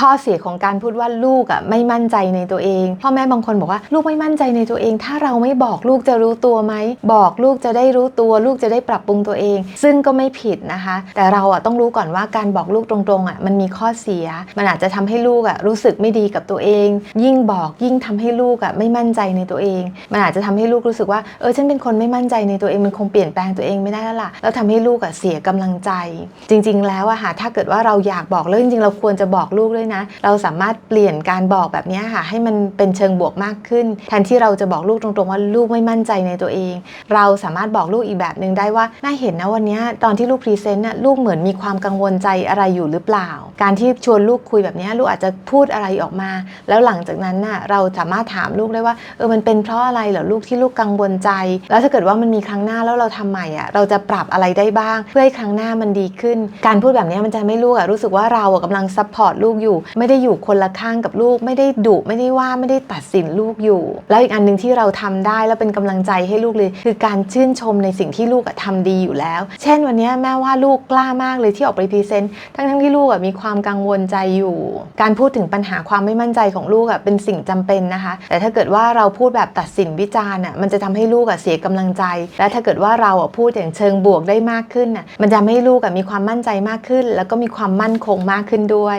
ข้อเสียของการพูดว่าลูกอะไม่มั่นใจในตัวเอง พ่อแม่บางคนบอกว่าลูกไม่มั่นใจในตัวเอง ถ้าเราไม่บอกลูกจะรู้ตัวไหม บอกลูกจะได้รู้ตัว ลูกจะได้ปรับปรุงตัวเอง ซึ่งก็ไม่ผิดนะคะ แต่เราอะต้องรู้ก่อนว่าการบอกลูกตรงๆอะมันมีข้อเสีย มันอาจจะทำให้ลูกอะรู้สึกไม่ดีกับตัวเอง ยิ่งบอกยิ่งทำให้ลูกอะไม่มั่นใจในตัวเอง มันอาจจะทำให้ลูกรู้สึกว่าเออฉันเป็นคนไม่มั่นใจในตัวเองมันคงเปลี่ยนแปลงตัวเองไม่ได้แล้วล่ะแล้วทำให้ลูกอะเสียกำลังใจ จริง ๆ แล้วอะค่ะถ้าเกิดว่าเราอยากบอกแล้วจริงๆเราควรจะบอกลูกด้วยนะ เราสามารถเปลี่ยนการบอกแบบนี้ค่ะ ให้มันเป็นเชิงบวกมากขึ้น แทนที่เราจะบอกลูกตรงๆว่าลูกไม่มั่นใจในตัวเอง เราสามารถบอกลูกอีกแบบหนึ่งได้ว่าน่เห็นนะวันนี้ตอนที่ลูกพรีเซนต์น่ะลูกเหมือนมีความกังวลใจอะไรอยู่หรือเปล่า การที่ชวนลูกคุยแบบนี้ลูกอาจจะพูดอะไรออกมา แล้วหลังจากนั้นน่ะเราสามารถถามลูกได้ว่าเออมันเป็นเพราะอะไรเหรอลูกที่ลูกกังวลใจ แล้วถ้าเกิดว่ามันมีครั้งหน้าแล้วเราทำใหม่อะเราจะปรับอะไรได้บ้าง เพื่อให้ครั้งหน้ามันดีขึ้น การพูดแบบนี้มันจะทำให้ลูกอะรู้สึกว่าเราอะกำลังซัพพอร์ตลูกอยู่ไม่ได้อยู่คนละข้างกับลูก ไม่ได้ดุไม่ได้ว่าไม่ได้ตัดสินลูกอยู่ แล้วอีกอันหนึ่งที่เราทำได้แล้วเป็นกำลังใจให้ลูกเลย คือการชื่นชมในสิ่งที่ลูกอะทำดีอยู่แล้ว เช่นวันนี้แม่ว่าลูกกล้ามากเลยที่ออกไปพรีเซนต์ทั้งทั้งที่ลูกมีความกังวลใจอยู่ การพูดถึงปัญหาความไม่มั่นใจของลูกเป็นสิ่งจำเป็นนะคะ แต่ถ้าเกิดว่าเราพูดแบบตัดสินวิจารณ์มันจะทำให้ลูกเสียกำลังใจ และถ้าเกิดว่าเราพูดอย่างเชิงบวกได้มากขึ้นมันจะทำให้ลูกมีความมั่นใจมากขึ้น แล้วก็มีความมั่นคงมากขึ้นด้วย